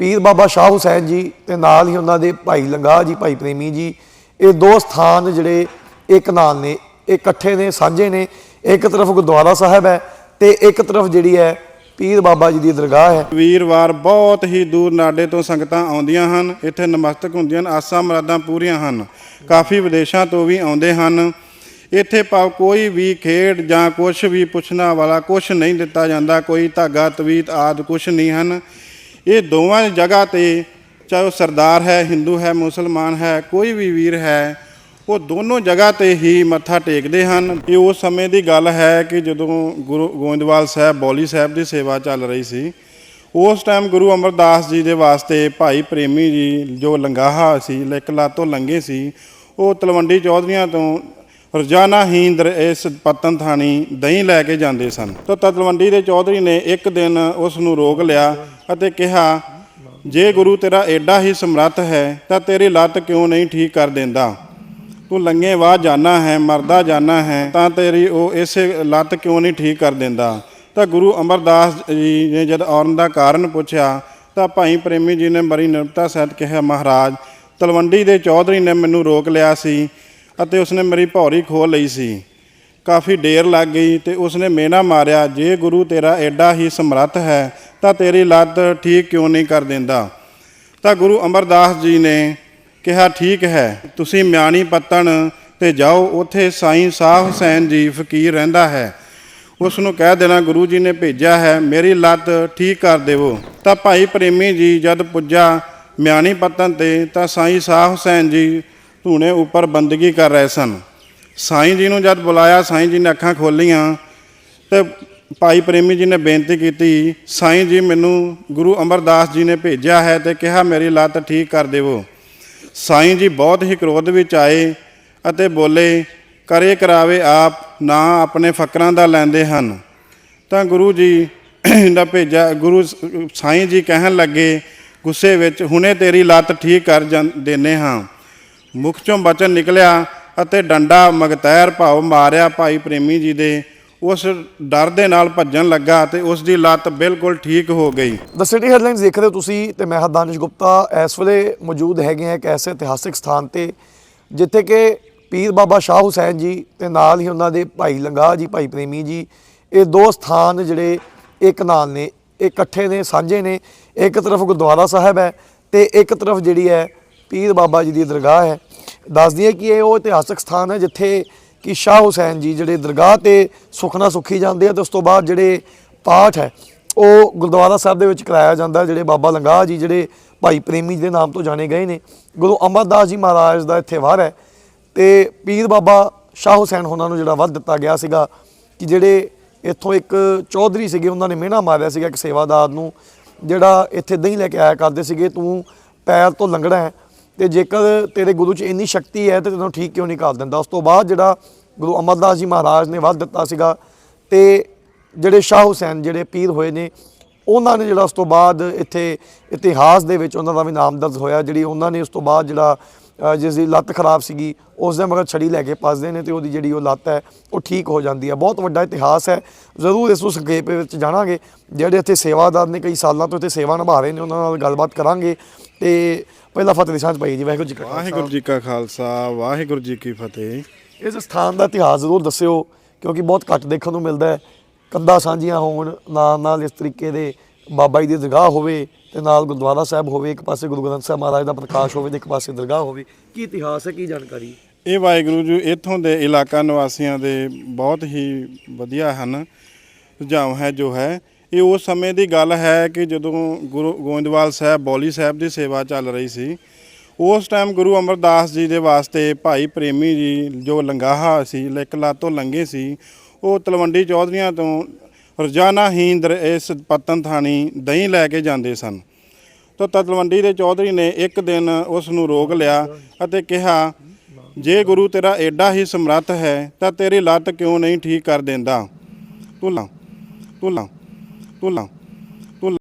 ਪੀਰ ਬਾਬਾ ਸ਼ਾਹ ਹੁਸੈਨ ਜੀ ਤੇ ਨਾਲ ਹੀ ਉਹਨਾਂ ਦੇ ਭਾਈ ਲੰਗਾ ਜੀ, ਭਾਈ ਪ੍ਰੇਮੀ ਜੀ, ਇਹ ਦੋ ਸਥਾਨ ਜਿਹੜੇ ਇੱਕ ਨਾਲ ਨੇ, ਇਹ ਇਕੱਠੇ ਨੇ, ਸਾਂਝੇ ਨੇ, ਇੱਕ ਤਰਫ ਗੁਰਦੁਆਰਾ ਸਾਹਿਬ ਹੈ ਤੇ ਇੱਕ ਤਰਫ ਜਿਹੜੀ ਹੈ ਪੀਰ ਬਾਬਾ ਜੀ ਦੀ ਦਰਗਾਹ ਹੈ। ਵੀਰਵਾਰ ਬਹੁਤ ਹੀ ਦੂਰ ਨਾਡੇ ਤੋਂ ਸੰਗਤਾਂ ਆਉਂਦੀਆਂ ਹਨ, ਇੱਥੇ ਨਮਸਤਕ ਹੁੰਦੀਆਂ ਹਨ, ਆਸਾਂ ਮੁਰਾਦਾਂ ਪੂਰੀਆਂ ਹਨ, ਕਾਫੀ ਵਿਦੇਸ਼ਾਂ ਤੋਂ ਵੀ ਆਉਂਦੇ ਹਨ। ਇੱਥੇ ਭਾਵ ਕੋਈ ਵੀ ਖੇਡ ਜਾਂ ਕੁਝ ਵੀ ਪੁੱਛਣਾ ਵਾਲਾ ਕੁਝ ਨਹੀਂ ਦਿੱਤਾ ਜਾਂਦਾ, ਕੋਈ ਧਾਗਾ, ਤਵੀਤ ਆਦ ਕੁਝ ਨਹੀਂ ਹਨ। ਇਹ ਦੋਵਾਂ ਜਗ੍ਹਾ ਤੇ ਚਾਹੇ ਉਹ ਸਰਦਾਰ ਹੈ, ਹਿੰਦੂ ਹੈ, ਮੁਸਲਮਾਨ ਹੈ, ਕੋਈ ਵੀ ਵੀਰ ਹੈ, ਉਹ ਦੋਨੋਂ ਜਗ੍ਹਾ ਤੇ ਹੀ ਮੱਥਾ ਟੇਕਦੇ ਹਨ। ਇਹ ਉਸ ਸਮੇਂ ਦੀ ਗੱਲ ਹੈ ਕਿ ਜਦੋਂ ਗੁਰੂ ਗੋਇੰਦਵਾਲ ਸਾਹਿਬ, ਬੌਲੀ ਸਾਹਿਬ ਦੀ ਸੇਵਾ ਚੱਲ ਰਹੀ ਸੀ, ਉਸ ਟਾਈਮ ਗੁਰੂ ਅਮਰਦਾਸ ਜੀ ਦੇ ਵਾਸਤੇ ਭਾਈ ਪ੍ਰੇਮੀ ਜੀ ਜੋ ਲੰਗਾਹਾ ਸੀ ਲਿਕਲਾ ਤੋਂ ਲੰਗੇ ਸੀ, ਉਹ ਤਲਵੰਡੀ ਚੌਧਰੀਆਂ ਤੋਂ ਰੋਜ਼ਾਨਾ ਹੀ ਦਰ ਇਸ ਪਤਨ ਥਾਣੀ ਦਹੀਂ ਲੈ ਕੇ ਜਾਂਦੇ ਸਨ। ਤਾਂ ਤਲਵੰਡੀ ਦੇ ਚੌਧਰੀ ਨੇ ਇੱਕ ਦਿਨ ਉਸ ਨੂੰ ਰੋਕ ਲਿਆ ਅਤੇ ਕਿਹਾ, ਜੇ ਗੁਰੂ ਤੇਰਾ ਐਡਾ ਹੀ ਸਮਰੱਥ ਹੈ, ਤਾਂ ਤੇਰੀ ਲੱਤ ਕਿਉਂ ਨਹੀਂ ਠੀਕ ਕਰ ਦਿੰਦਾ? ਤੂੰ ਲੰਗੇ ਵਾਹ ਜਾਣਾ ਹੈ, ਮਰਦਾ ਜਾਣਾ ਹੈ, ਤਾਂ ਤੇਰੀ ਉਹ ਇਸੇ ਲੱਤ ਕਿਉਂ ਨਹੀਂ ਠੀਕ ਕਰ ਦਿੰਦਾ? ਤਾਂ ਗੁਰੂ ਅਮਰਦਾਸ ਜੀ ਨੇ ਜਦ ਆਉਣ ਦਾ ਕਾਰਨ ਪੁੱਛਿਆ, ਤਾਂ ਭਾਈ ਪ੍ਰੇਮੀ ਜੀ ਨੇ ਬੜੀ ਨਿਰਭਤਾ ਸਹਿਤ ਕਿਹਾ, ਮਹਾਰਾਜ, ਤਲਵੰਡੀ ਦੇ ਚੌਧਰੀ ਨੇ ਮੈਨੂੰ ਰੋਕ ਲਿਆ ਸੀ। ਅਤੇ ਉਸਨੇ ਮੇਰੀ ਭੌਰੀ ਖੋਹ ਲਈ ਸੀ। ਕਾਫੀ ਦੇਰ ਲੱਗ ਗਈ ਤੇ ਉਸਨੇ ਮੇਨਾ ਮਾਰਿਆ, ਜੇ ਗੁਰੂ ਤੇਰਾ ਐਡਾ ਹੀ ਸਮਰੱਥ ਹੈ, ਤਾਂ ਤੇਰੀ ਲੱਤ ਠੀਕ ਕਿਉਂ ਨਹੀਂ ਕਰ ਦਿੰਦਾ? ਤਾਂ ਗੁਰੂ ਅਮਰਦਾਸ ਜੀ ਨੇ ਕਿਹਾ, ਠੀਕ ਹੈ, ਤੁਸੀਂ ਮਿਆਣੀ ਪੱਤਣ ਤੇ ਜਾਓ, ਉੱਥੇ ਸਾਈਂ ਸਾਹ ਹੁਸੈਨ ਜੀ ਫਕੀਰ ਰਹਿੰਦਾ ਹੈ? ਉਸ ਨੂੰ ਕਹਿ ਦੇਣਾ, ਗੁਰੂ ਜੀ ਨੇ ਭੇਜਿਆ ਹੈ, ਮੇਰੀ ਲੱਤ ਠੀਕ ਕਰ ਦੇਵੋ। ਤਾਂ ਭਾਈ ਪ੍ਰੇਮੀ ਜੀ ਜਦ ਪੁੱਜਾ ਮਿਆਣੀ ਪੱਤਨ ਤੇ, ਤਾਂ ਸਾਈਂ ਸਾਹ ਹੁਸੈਨ ਜੀ ਧੂਣੇ ਉੱਪਰ ਬੰਦਗੀ ਕਰ ਰਹੇ ਸਨ। ਸਾਈਂ ਜੀ ਨੂੰ ਜਦ ਬੁਲਾਇਆ, ਸਾਈਂ ਜੀ ਨੇ ਅੱਖਾਂ ਖੋਲੀਆਂ ਤੇ ਭਾਈ ਪ੍ਰੇਮੀ ਜੀ ਨੇ ਬੇਨਤੀ ਕੀਤੀ, ਸਾਈਂ ਜੀ, ਮੈਨੂੰ ਗੁਰੂ ਅਮਰਦਾਸ ਜੀ ਨੇ ਭੇਜਿਆ ਹੈ ਤੇ ਕਿਹਾ ਮੇਰੀ ਲੱਤ ਠੀਕ ਕਰ ਦੇਵੋ। ਸਾਈਂ ਜੀ ਬਹੁਤ ਹੀ ਕ੍ਰੋਧ ਵਿੱਚ ਆਏ ਅਤੇ ਬੋਲੇ, ਕਰੇ ਕਰਾਵੇ ਆਪ, ਨਾ ਆਪਣੇ ਫਕਰਾਂ ਦਾ ਲੈਂਦੇ ਹਨ। ਤਾਂ ਗੁਰੂ ਜੀ ਦਾ ਭੇਜਿਆ, ਗੁਰੂ ਸਾਈਂ ਜੀ ਕਹਿਣ ਲੱਗੇ, ਗੁੱਸੇ ਵਿੱਚ ਹੁਣੇ ਤੇਰੀ ਲੱਤ ਠੀਕ ਕਰ ਜਾਂ- ਦੇਨੇ ਹਾਂ। ਮੁਖ ਚੋਂ ਬਚਨ ਨਿਕਲਿਆ ਅਤੇ ਡੰਡਾ ਮਗਤੈਰ ਭਾਵ ਮਾਰਿਆ ਭਾਈ ਪ੍ਰੇਮੀ ਜੀ ਦੇ। ਉਸ ਡਰ ਦੇ ਨਾਲ ਭੱਜਣ ਲੱਗਾ ਤੇ ਉਸ ਦੀ ਲੱਤ ਬਿਲਕੁਲ ਠੀਕ ਹੋ ਗਈ। ਦ ਸਿਟੀ ਹੈਡਲਾਈਨਸ ਦੇਖ ਰਹੇ ਹੋ ਤੁਸੀਂ ਤੇ ਮੈਂ ਹਾਂ ਦਾਨਿਸ਼ ਗੁਪਤਾ। ਇਸ ਵੇਲੇ ਮੌਜੂਦ ਹੈਗੇ ਆ ਇੱਕ ਐਸੇ ਇਤਿਹਾਸਿਕ ਸਥਾਨ ਤੇ, ਜਿੱਥੇ ਕਿ ਪੀਰ ਬਾਬਾ ਸ਼ਾਹ ਹੁਸੈਨ ਜੀ ਤੇ ਨਾਲ ਹੀ ਉਹਨਾਂ ਦੇ ਭਾਈ ਲੰਗਾ ਜੀ, ਭਾਈ ਪ੍ਰੇਮੀ ਜੀ, ਇਹ ਦੋ ਸਥਾਨ ਜਿਹੜੇ ਇੱਕ ਨਾਲ ਨੇ ਇਹ ਇਕੱਠੇ ਨੇ, ਸਾਂਝੇ ਨੇ। ਇੱਕ ਤਰਫ ਗੁਰਦੁਆਰਾ ਸਾਹਿਬ ਹੈ ਤੇ ਇੱਕ ਤਰਫ ਜਿਹੜੀ ਹੈ ਪੀਰ ਬਾਬਾ ਜੀ ਦੀ ਦਰਗਾਹ ਹੈ। ਦੱਸਦੀ ਹੈ ਕਿ ਇਹ ਉਹ ਇਤਿਹਾਸਕ ਸਥਾਨ ਹੈ ਜਿੱਥੇ ਕਿ ਸ਼ਾਹ ਹੁਸੈਨ ਜੀ ਜਿਹੜੇ ਦਰਗਾਹ ਤੇ ਸੁਖਨਾ ਸੁਖੀ ਜਾਂਦੇ ਆ ਤੇ ਉਸ ਤੋਂ ਬਾਅਦ ਜਿਹੜੇ ਪਾਠ ਹੈ, ਉਹ ਗੁਰਦੁਆਰਾ ਸਾਹਿਬ ਦੇ ਵਿੱਚ ਕਰਾਇਆ ਜਾਂਦਾ ਜਿਹੜੇ ਬਾਬਾ ਲੰਗਾਹ ਜੀ, ਜਿਹੜੇ ਭਾਈ ਪ੍ਰੇਮੀ ਜੀ ਦੇ ਨਾਮ ਤੋਂ ਜਾਣੇ ਗਏ ਨੇ। ਗੁਰੂ ਅਮਰਦਾਸ ਜੀ ਮਹਾਰਾਜ ਦਾ ਇੱਥੇ ਵਾਰ ਹੈ ਤੇ ਪੀਰ ਬਾਬਾ ਸ਼ਾਹ ਹੁਸੈਨ ਉਹਨਾਂ ਨੂੰ ਜਿਹੜਾ ਵੱਧ ਦਿੱਤਾ ਗਿਆ ਸੀਗਾ ਕਿ ਜਿਹੜੇ ਇੱਥੋਂ ਇੱਕ ਚੌਧਰੀ ਸੀਗੇ, ਉਹਨਾਂ ਨੇ ਮਿਹਣਾ ਮਾਰਿਆ ਸੀਗਾ ਇੱਕ ਸੇਵਾਦਾਰ ਨੂੰ, ਜਿਹੜਾ ਇੱਥੇ ਦਹੀਂ ਲੈ ਕੇ ਆਇਆ ਕਰਦੇ ਸੀਗੇ, ਤੂੰ ਪੈਰ ਤੋਂ ਲੰਗੜਾ ਹੈ ਤੇ ਜੇਕਰ ਤੇਰੇ ਗੁਰੂ 'ਚ ਇੰਨੀ ਸ਼ਕਤੀ ਹੈ ਤੇ ਤੈਨੂੰ ਠੀਕ ਕਿਉਂ ਨਹੀਂ ਕਰ ਦਿੰਦਾ? ਉਸ ਤੋਂ ਬਾਅਦ ਜਿਹੜਾ ਗੁਰੂ ਅਮਰਦਾਸ ਜੀ ਮਹਾਰਾਜ ਨੇ ਵੱਧ ਦਿੱਤਾ ਸੀਗਾ ਤੇ ਜਿਹੜੇ ਸ਼ਾਹ ਹੁਸੈਨ ਜਿਹੜੇ ਪੀਰ ਹੋਏ ਨੇ ਉਹਨਾਂ ਨੇ ਜਿਹੜਾ ਉਸ ਤੋਂ ਬਾਅਦ ਇੱਥੇ ਇਤਿਹਾਸ ਦੇ ਵਿੱਚ ਉਹਨਾਂ ਦਾ ਵੀ ਨਾਮ ਦਰਜ ਹੋਇਆ ਜਿਹੜੀ ਉਹਨਾਂ ਨੇ ਉਸ ਤੋਂ ਬਾਅਦ ਜਿਹੜਾ ਅ, ਜਿਸ ਦੀ ਲੱਤ ਖਰਾਬ ਸੀਗੀ ਉਸ ਦੇ ਮਗਰ ਛੜੀ ਲੈ ਕੇ ਪਸਦੇ ਨੇ ਤੇ ਉਹਦੀ ਜਿਹੜੀ ਉਹ ਲੱਤ ਹੈ ਉਹ ਠੀਕ ਹੋ ਜਾਂਦੀ ਹੈ। ਬਹੁਤ ਵੱਡਾ ਇਤਿਹਾਸ ਹੈ ਜ਼ਰੂਰ ਇਸ ਨੂੰ ਸੰਖੇਪ ਵਿੱਚ ਜਾਣਾਂਗੇ। ਜਿਹੜੇ ਇੱਥੇ ਸੇਵਾਦਾਰ ਨੇ ਕਈ ਸਾਲਾਂ ਤੋਂ ਇੱਥੇ ਸੇਵਾ ਨਿਭਾ ਰਹੇ ਨੇ ਉਹਨਾਂ ਨਾਲ ਗੱਲਬਾਤ ਕਰਾਂਗੇ। ਤੇ ਪਹਿਲਾ ਫਤਿਹ ਦੀ ਸਾਂਝ ਭਾਈ ਜੀ ਵਾਹਿਗੁਰੂ ਜੀ ਕਾ ਖਾਲਸਾ। ਵਾਹਿਗੁਰੂ ਜੀ ਕਾ ਖਾਲਸਾ ਵਾਹਿਗੁਰੂ ਜੀ ਕੀ ਫਤਿਹ। ਇਸ ਸਥਾਨ ਦਾ ਇਤਿਹਾਸ ਜ਼ਰੂਰ ਦੱਸਿਓ ਕਿਉਂਕਿ ਬਹੁਤ ਘੱਟ ਦੇਖਣ ਨੂੰ ਮਿਲਦਾ ਹੈ। ਕੰਧਾਂ ਸਾਂਝੀਆਂ ਹੋਣ ਨਾਲ ਨਾਲ ਇਸ ਤਰੀਕੇ ਦੇ ਬਾਬਾ ਜੀ ਦੀ ਦਰਗਾਹ ਹੋਵੇ ਤੇ ਨਾਲ ਗੁਰਦੁਆਰਾ ਸਾਹਿਬ ਹੋਵੇ ਇੱਕ ਪਾਸੇ ਗੁਰੂ ਗ੍ਰੰਥ ਸਾਹਿਬ ਮਹਾਰਾਜ ਦਾ ਪ੍ਰਕਾਸ਼ ਹੋਵੇ ਤੇ ਇੱਕ ਪਾਸੇ ਦਰਗਾਹ ਹੋਵੇ। ਕੀ ਇਤਿਹਾਸ ਹੈ ਕੀ ਜਾਣਕਾਰੀ? ਇਹ ਵਾਹਿਗੁਰੂ ਜੀ ਇੱਥੋਂ ਦੇ ਇਲਾਕਾ ਨਿਵਾਸੀਆਂ ਦੇ ਬਹੁਤ ਹੀ ਵਧੀਆ ਹਨ। ਸੁਝਾਅ ਹੈ ਜੋ ਹੈ ਇਹ ਉਸ ਸਮੇਂ ਦੀ ਗੱਲ ਹੈ ਕਿ ਜਦੋਂ ਗੁਰੂ ਗੋਇੰਦਵਾਲ ਸਾਹਿਬ, ਬੌਲੀ ਸਾਹਿਬ ਦੀ ਸੇਵਾ ਚੱਲ ਰਹੀ ਸੀ, ਉਸ ਟਾਈਮ ਗੁਰੂ ਅਮਰਦਾਸ ਜੀ ਦੇ ਵਾਸਤੇ ਭਾਈ ਪ੍ਰੇਮੀ ਜੀ ਜੋ ਲੰਗਾਹਾ ਸੀ ਲਿਕਲਾ ਤੋਂ ਲੰਗੇ ਸੀ, ਉਹ ਤਲਵੰਡੀ ਚੌਧਰੀਆਂ ਤੋਂ ਰੋਜ਼ਾਨਾ ਹੀ ਦਰ ਇਸ ਪਤਨ ਥਾਣੀ ਦਹੀਂ ਲੈ ਕੇ ਜਾਂਦੇ ਸਨ। ਤਾਂ ਤਲਵੰਡੀ ਦੇ ਚੌਧਰੀ ਨੇ ਇੱਕ ਦਿਨ ਉਸ ਨੂੰ ਰੋਕ ਲਿਆ ਅਤੇ ਕਿਹਾ, ਜੇ ਗੁਰੂ ਤੇਰਾ ਐਡਾ ਹੀ ਸਮਰੱਥ ਹੈ, ਤਾਂ ਤੇਰੀ ਲੱਤ ਕਿਉਂ ਨਹੀਂ ਠੀਕ ਕਰ ਦਿੰਦਾ? ਤੂੰ ਲਾ ਤੂੰ ਲਾ। ਤੂੰ ਲਾ